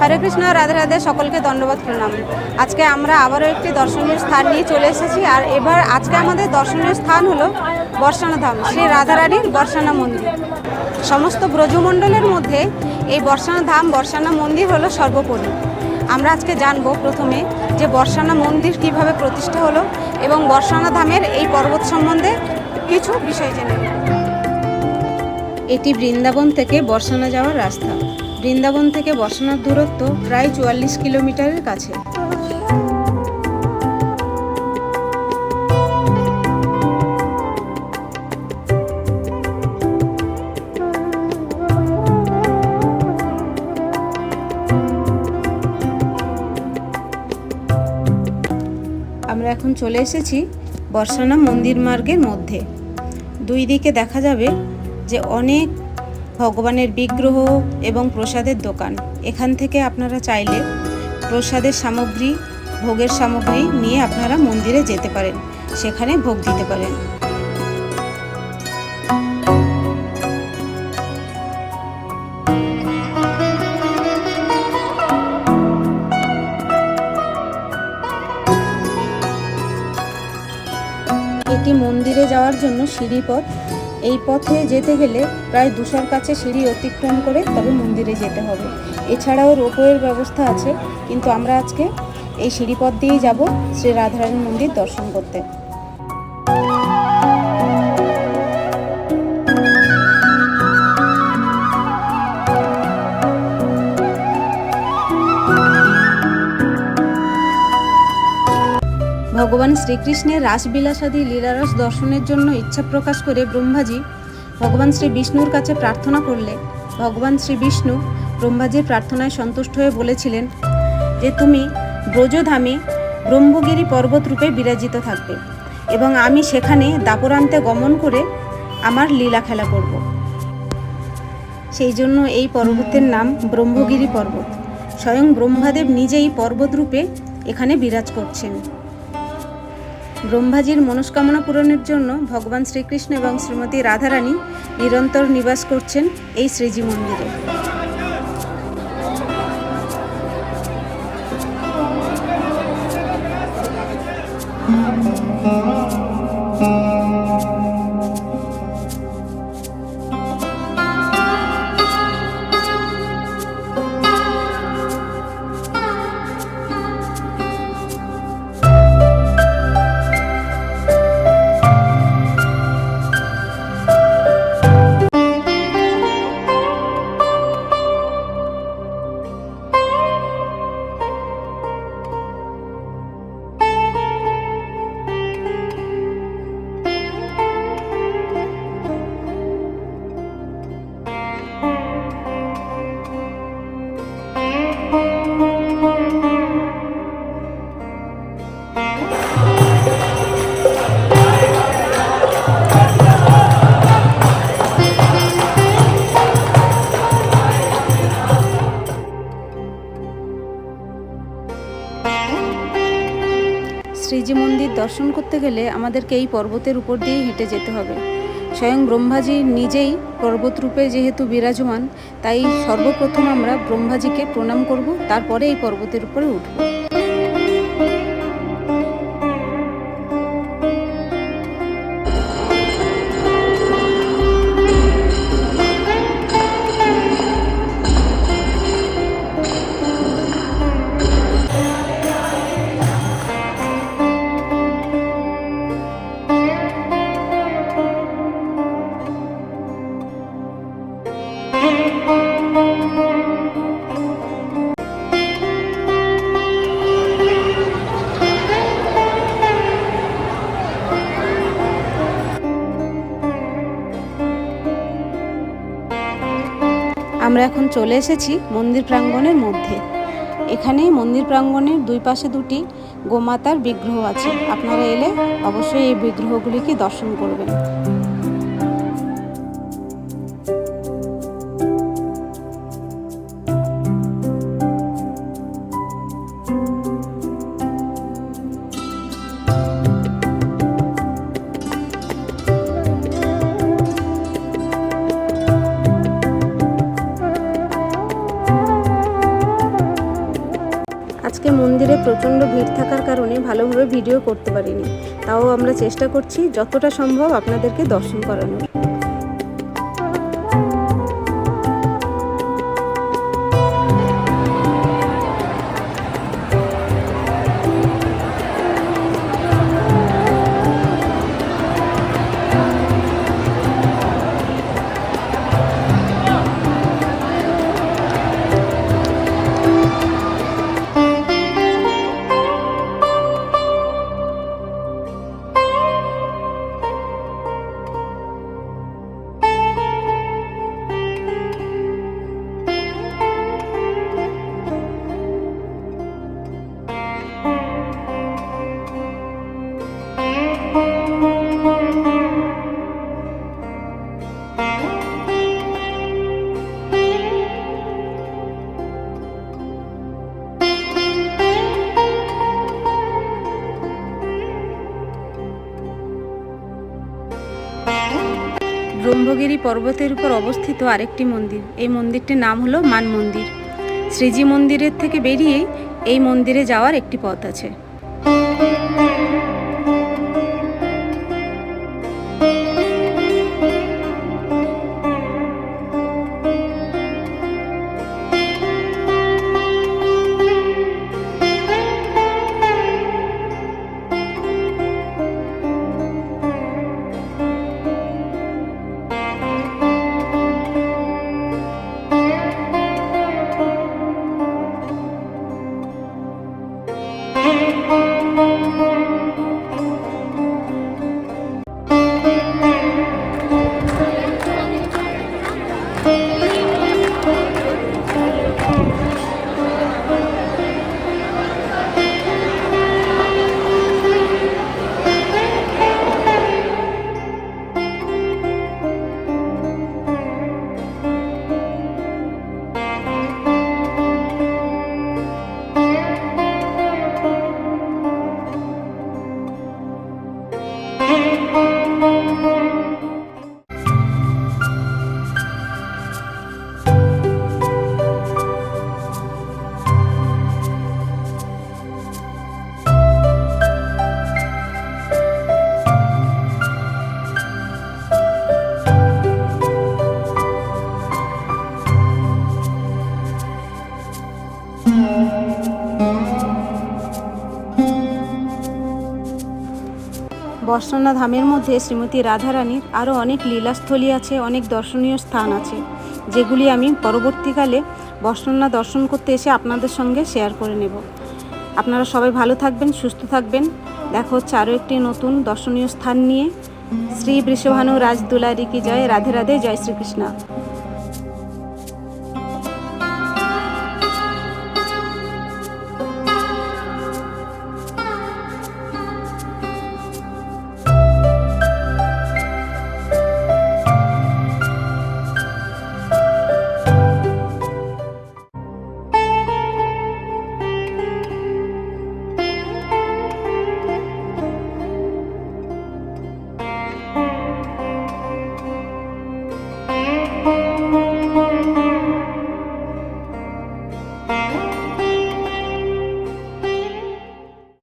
হরে কৃষ্ণ, রাধে রাধে, সকলকে দণ্ডবাদ প্রণাম। আজকে আমরা আবারও একটি দর্শনীয় স্থান নিয়ে চলে এসেছি আর এবার আজকে আমাদের দর্শনীয় স্থান হলো বর্ষানা ধাম শ্রী রাধারানীর বর্ষানা মন্দির। সমস্ত ব্রজমণ্ডলের মধ্যে এই বর্ষানা ধাম বর্ষানা মন্দির হলো সর্বোপরি। আমরা আজকে জানব প্রথমে যে বর্ষানা মন্দির কীভাবে প্রতিষ্ঠা হলো এবং বর্ষানা ধামের এই পর্বত সম্বন্ধে কিছু বিষয় জেনে এটি বৃন্দাবন থেকে বর্ষানা যাওয়ার রাস্তা। বৃন্দাবন থেকে বর্ষানার দূরত্ব প্রায় চুয়াল্লিশ কিলোমিটারের কাছে। আমরা এখন চলে এসেছি বর্ষানা মন্দির মার্গের মধ্যে। দুই দিকে দেখা যাবে যে অনেক ভগবানের বিগ্রহ এবং প্রসাদের দোকান। এখান থেকে আপনারা চাইলে প্রসাদের সামগ্রী, ভোগের সামগ্রী নিয়ে আপনারা মন্দিরে যেতে পারেন। সেখানে ভোগ দিতে পারেন। এটি মন্দিরে যাওয়ার জন্য সিঁড়ি পথ এই পথে যেতে গেলে প্রায় দুশোর কাছে সিঁড়ি অতিক্রম করে তবে মন্দিরে যেতে হবে। এছাড়াও রোপওয়ের ব্যবস্থা আছে, কিন্তু আমরা আজকে এই সিঁড়ি পথ দিয়েই যাব শ্রী রাধারানী মন্দির দর্শন করতে। ভগবান শ্রীকৃষ্ণের রাসবিলাসাদি লীলারস দর্শনের জন্য ইচ্ছা প্রকাশ করে ব্রহ্মাজি ভগবান শ্রী বিষ্ণুর কাছে প্রার্থনা করলে। ভগবান শ্রী বিষ্ণু ব্রহ্মাজির প্রার্থনায় সন্তুষ্ট হয়ে বলেছিলেন যে, তুমি ব্রজধামে ব্রহ্মগিরি পর্বত রূপে বিরাজিত থাকবে এবং আমি সেখানে দাপরান্তে গমন করে আমার লীলা খেলা করব। সেই জন্য এই পর্বতের নাম ব্রহ্মগিরি পর্বত। স্বয়ং ব্রহ্মাদেব নিজেই পর্বত রূপে এখানে বিরাজ করছেন। ব্রহ্মাজির মনস্কামনা পূরণের জন্য ভগবান শ্রীকৃষ্ণ এবং শ্রীমতী রাধারানী নিরন্তর নিবাস করছেন এই শ্রীজী মন্দিরে। শ্রীজি মন্দির দর্শন করতে গেলে আমাদেরকে এই পর্বতের উপর দিয়েই হেঁটে যেতে হবে। স্বয়ং ব্রহ্মাজি নিজেই পর্বতরূপে যেহেতু বিরাজমান, তাই সর্বপ্রথম আমরা ব্রহ্মাজিকে প্রণাম করব, তারপরে এই পর্বতের উপরে উঠব। আমরা এখন চলে এসেছি মন্দির প্রাঙ্গণের মধ্যে। এখানে মন্দির প্রাঙ্গণের দুই পাশে দুটি গোমাতার বিগ্রহ আছে। আপনারা এলে অবশ্যই এই বিগ্রহগুলিকে দর্শন করবেন। আজকে মন্দিরে প্রচণ্ড ভিড় থাকার কারণে ভালোভাবে ভিডিও করতে পারিনি। তাও আমরা চেষ্টা করছি যতটা সম্ভব আপনাদেরকে দর্শন করানোর। ব্রহ্মগিরি পর্বতের উপর অবস্থিত আরেকটি মন্দির। এই মন্দিরটির নাম হলো মান মন্দির। শ্রীজি মন্দিরের থেকে বেরিয়েই এই মন্দিরে যাওয়ার একটি পথ আছে। বর্ষনা ধামের মধ্যে শ্রীমতী রাধারানীর আরও অনেক লীলাস্থলী আছে, অনেক দর্শনীয় স্থান আছে, যেগুলি আমি পরবর্তীকালে বর্ষনা দর্শন করতে এসে আপনাদের সঙ্গে শেয়ার করে নেব। আপনারা সবাই ভালো থাকবেন, সুস্থ থাকবেন। দেখা হচ্ছে আরও একটি নতুন দর্শনীয় স্থান নিয়ে। শ্রী বৃষভানু রাজ দুলারি কি জয়, রাধে রাধে, জয় শ্রীকৃষ্ণ।